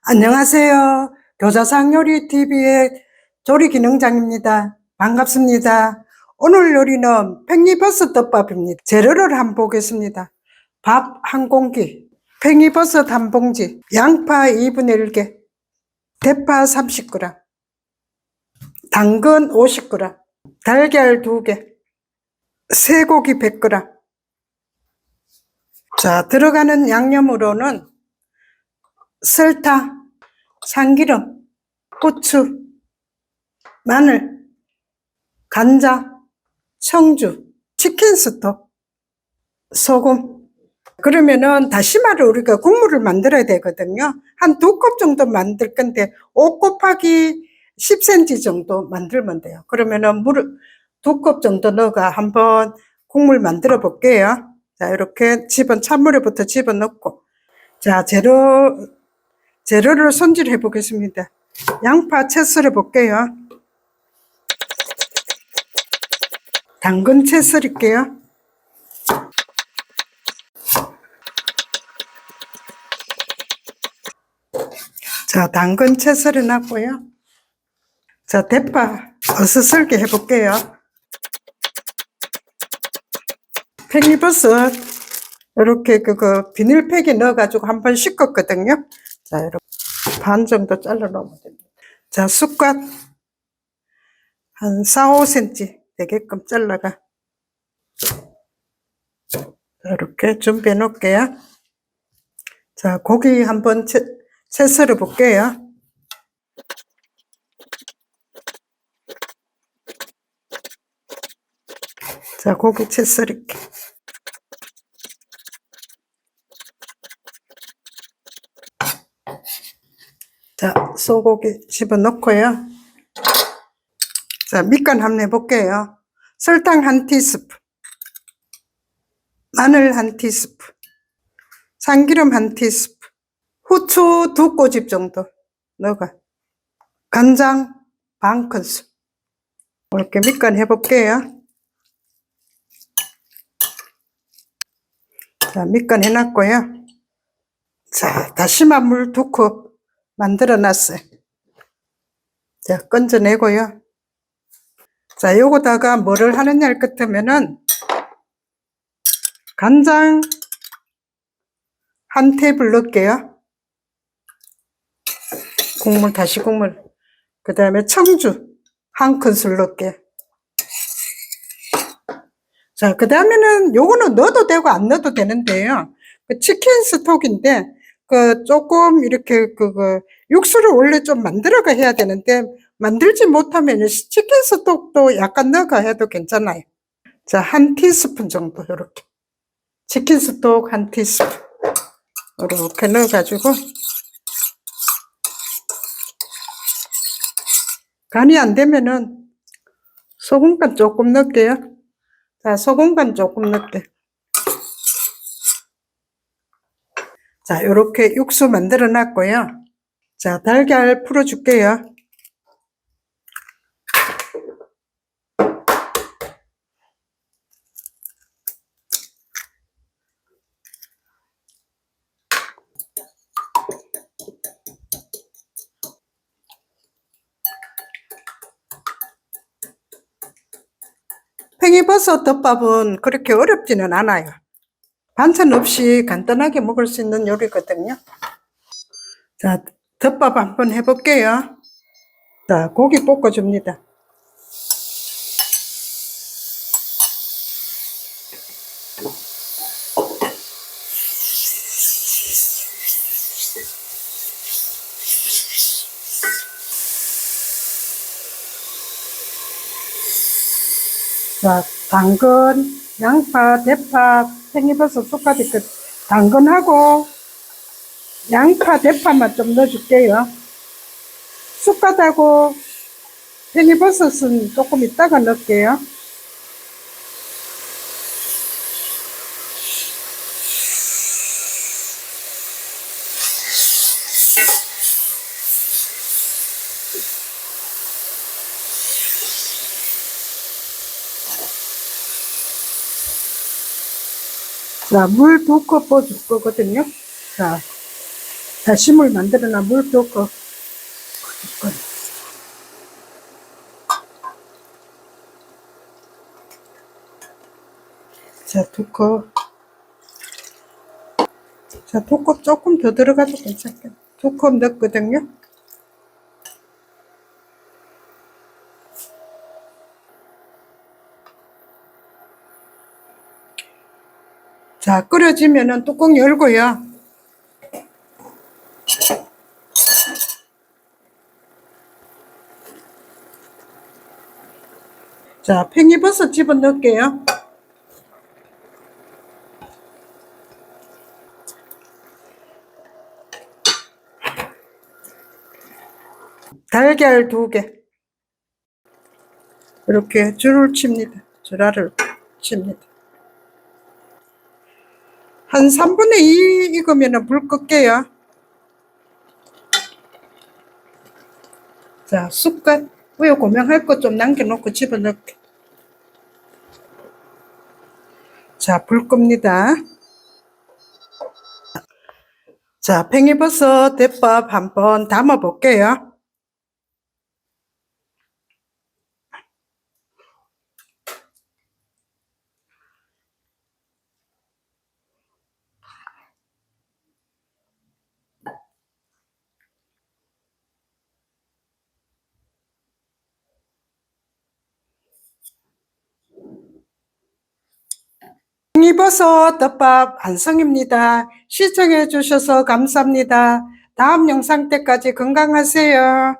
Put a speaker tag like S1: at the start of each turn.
S1: 안녕하세요. 교자상 요리 TV의 조리 기능장입니다. 반갑습니다. 오늘 요리는 팽이버섯 덮밥입니다. 재료를 한번 보겠습니다. 밥 한 공기, 팽이버섯 한 봉지, 양파 2분의 1개, 대파 30g, 당근 50g, 달걀 2개, 쇠고기 100g. 자, 들어가는 양념으로는 설탕, 참기름, 고추, 마늘, 간장, 청주, 치킨 스톡, 소금. 그러면은 다시마를 우리가 국물을 만들어야 되거든요. 한 두 컵 정도 만들 건데 5 곱하기 10cm 정도 만들면 돼요. 그러면은 물을 두 컵 정도 넣어가 한번 국물 만들어 볼게요. 자, 이렇게 집어, 찬물에부터 집어 넣고. 자, 재료, 재료를 손질해 보겠습니다. 양파 채 썰어 볼게요. 당근 채 썰을게요. 자, 당근 채 썰어 놨고요. 자, 대파 어슷썰게 해 볼게요. 팽이버섯 이렇게 그거 비닐팩에 넣어가지고 한번 씻었거든요. 자, 이렇게 반 정도 잘라 놓으면 됩니다. 자, 숟갓 한 4, 5cm 되게끔 잘라가 이렇게 준비해 놓을게요. 자, 고기 한번 채, 채 썰어 볼게요. 자, 고기 채 썰을게. 자, 소고기 집어넣고요. 자, 밑간 한번 해볼게요. 설탕 한 티스푼, 마늘 한 티스푼, 참기름 한 티스푼, 후추 두 꼬집 정도 넣어가. 간장 반 큰술. 이렇게 밑간 해볼게요. 자, 밑간 해놨고요. 자, 다시마 물 두 컵 만들어 놨어요. 자, 건져내고요. 자, 요거다가 뭐를 하느냐 할 것하면은 간장 한 테이블 넣을게요. 국물, 다시 국물. 그 다음에 청주 한 큰술 넣을게요. 자, 그 다음에는 요거는 넣어도 되고 안 넣어도 되는데요. 그 치킨 스톡인데, 그 조금 이렇게 그거 육수를 원래 좀 만들어가 해야 되는데, 만들지 못하면 치킨 스톡도 약간 넣어가 해도 괜찮아요. 자, 한 티스푼 정도, 요렇게. 치킨 스톡 한 티스푼. 이렇게 넣어가지고. 간이 안 되면은 소금간 조금 넣을게요. 자, 소금간 조금 넣을게. 자, 요렇게 육수 만들어 놨고요. 자, 달걀 풀어 줄게요. 팽이버섯 덮밥은 그렇게 어렵지는 않아요. 반찬 없이 간단하게 먹을 수 있는 요리거든요. 자, 덮밥 한번 해볼게요. 자, 고기 볶아줍니다. 자, 당근, 양파, 대파, 팽이버섯, 쑥까지 그 당근하고 양파, 대파만 좀 넣어줄게요. 쑥갓하고 팽이버섯은 조금 이따가 넣을게요. 자, 물 두 컵 부어줄 거거든요. 자, 다시물 만들어놔 물 붓고 자, 두 컵. 자, 두 컵 조금 더 들어가도 괜찮겠다. 두 컵 넣었거든요. 자, 끓여지면은 뚜껑 열고요. 자, 팽이버섯 집어 넣을게요. 달걀 두 개. 이렇게 줄을 칩니다. 줄알을 칩니다. 한 3분의 2 익으면 불 끌게요. 자, 숟갈. 우유 고명할 거좀 남겨놓고 집어넣게. 자, 불 끕니다. 자, 팽이버섯 대밥 한번 담아 볼게요. 팽이버섯 덮밥 완성입니다. 시청해 주셔서 감사합니다. 다음 영상 때까지 건강하세요.